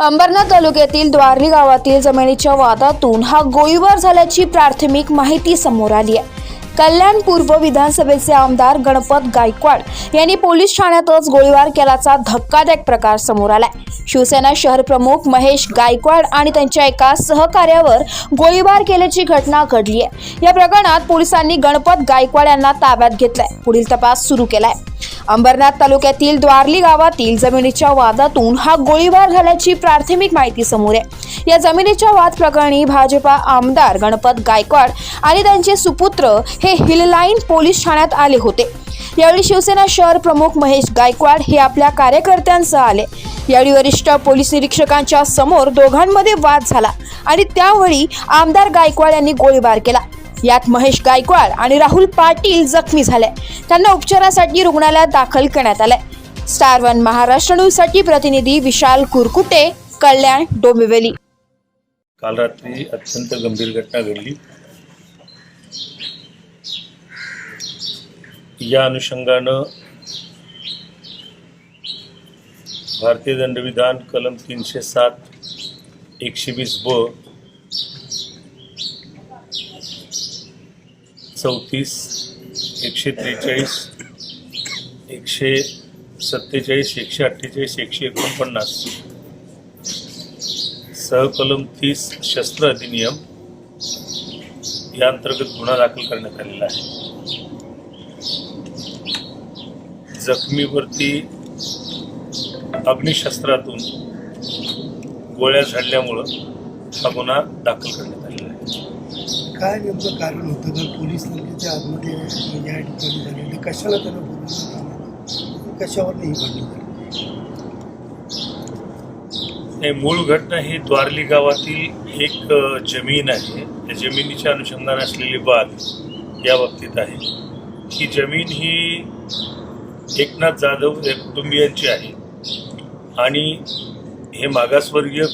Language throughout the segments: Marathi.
अंबरनाथ तालुक्यातील द्वारली गावातील जमिनीच्या वादातून हा गोळीबार झाल्याची प्राथमिक माहिती समोर आली आहे. कल्याण पूर्व विधानसभेचे आमदार गणपत गायकवाड यांनी पोलीस ठाण्यातच गोळीबार केल्याचा धक्कादायक प्रकार समोर आलाय. शिवसेना शहर प्रमुख महेश गायकवाड आणि त्यांच्या एका सहकार्यावर गोळीबार केल्याची घटना घडली आहे. या प्रकरणात पोलिसांनी गणपत गायकवाड यांना ताब्यात घेतलाय. पुढील तपास सुरू केलाय. अंबरनाथ तालुक्यातील द्वारली गावातील जमिनीच्या वादातून हा गोळीबार झाल्याची प्राथमिक माहिती समोर आहे. या जमिनीच्या वाद प्रकरणी भाजपा आमदार गणपत गायकवाड आणि त्यांचे सुपुत्र हे हिललाईन पोलीस ठाण्यात आले होते. यावेळी शिवसेना शहर प्रमुख महेश गायकवाड हे आपल्या कार्यकर्त्यांसह आले. यावेळी वरिष्ठ पोलीस निरीक्षकांच्या समोर दोघांमध्ये वाद झाला आणि त्यावेळी आमदार गायकवाड यांनी गोळीबार केला. यात महेश गायकवाड आणि राहुल पाटील जखमी झाले. त्यांना उपचारासाठी रुग्णालयात दाखल करण्यात आलंय. स्टार वन महाराष्ट्र न्यूजसाठी प्रतिनिधी विशाल कुरकुटे कल्याण डोंबिवली. काल रात्री अत्यंत गंभीर घटना घडली. या अनुषंगानं भारतीय दंडविधान कलम तीनशे सात एकशे वीस ब चौतीस एकशे त्रेचाळीस एकशे सत्तेचाळीस एकशे अठ्ठेचाळीस एकशे एकोणपन्नास. सहकलम तीस शस्त्र अधिनियम या अंतर्गत गुन्हा दाखल करण्यात आलेला आहे. जखमीवरती अग्निशस्त्रातून गोळ्या झाडल्यामुळं हा गुन्हा दाखल करण्यात आलेला आहे. काय नेमकं कारण होतं? तर पोलीस नेमक्याच्या आतमध्ये या ठिकाणी झालेले कशाला त्यांना बोलवलं? कशावर नाही घडली मूळ घटना ही द्वारली गावातील एक जमीन आहे. त्या जमिनीच्या अनुषंगाने असलेली वाद या बाबतीत आहे. ही जमीन ही एकनाथ जाधव या कुटुंबियांची आहे. आणि हे मागासवर्गीय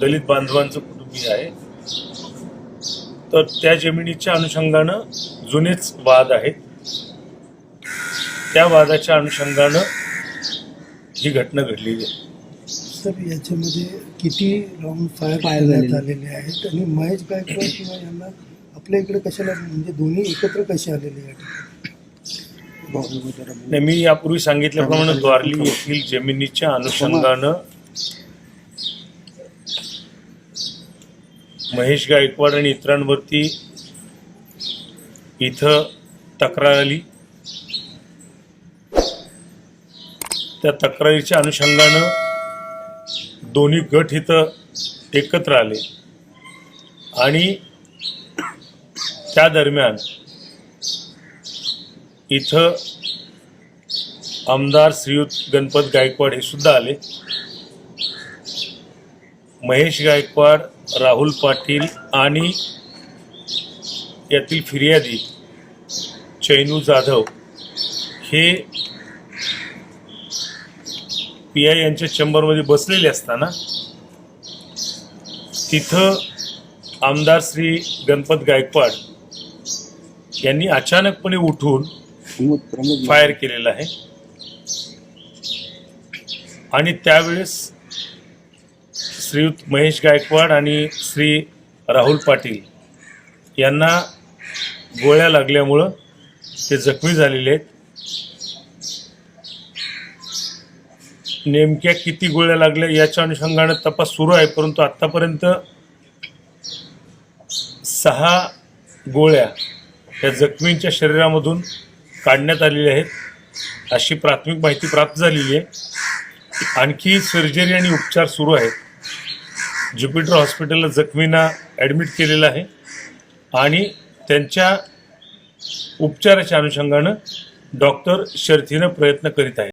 दलित बांधवांचं कुटुंबीय आहे. तर त्या जमिनीच्या अनुषंगानं जुनेच वाद आहेत. त्या वादाच्या अनुषंगानं ही घटना घडलेली आहे. सर याच्यामध्ये किती राऊंड फायर करण्यात आलेले आहेत आणि महेश गायकवाड किंवा यांना आपल्या इकडे कशाला म्हणजे दोन्ही एकत्र कसे आलेले ठिकाणी नाही मी यापूर्वी सांगितल्याप्रमाणे द्वारली येथील जमिनीच्या अनुषंगानं महेश गायकवाड आणि इतरांवरती इथं तक्रार आली. त्या तक्रारीच्या अनुषंगानं दोन्ही गट इथं एकत्र आले. आणि त्या दरम्यान इथं आमदार श्रीयुत गणपत गायकवाड हे सुद्धा आले. महेश गायकवाड राहुल पाटील आणि यातील फिर्यादी चैनू जाधव हे पी आय यांच्या चेंबरमध्ये बसलेले असताना तिथं आमदार श्री गणपत गायकवाड यांनी अचानकपणे उठून फायर केलेला आहे. आणि त्यावेळेस श्रीयुत महेश गायकवाड आणि श्री राहुल पाटील यांना गोळ्या लागल्यामुळं ते जखमी झालेले आहेत. नेमक्या किती गोळ्या लागल्या याच्या अनुषंगानं तपास सुरू आहे परंतु आत्तापर्यंत सहा गोळ्या या जखमींच्या शरीरामधून काढण्यात आलेल्या आहेत अशी प्राथमिक माहिती प्राप्त झालेली आहे. आणखी सर्जरी आणि उपचार सुरू आहेत. ज्युपिटर हॉस्पिटलला जखमींना ॲडमिट केलेलं आहे आणि त्यांच्या उपचाराच्या अनुषंगानं डॉक्टर शर्थीनं प्रयत्न करीत आहेत.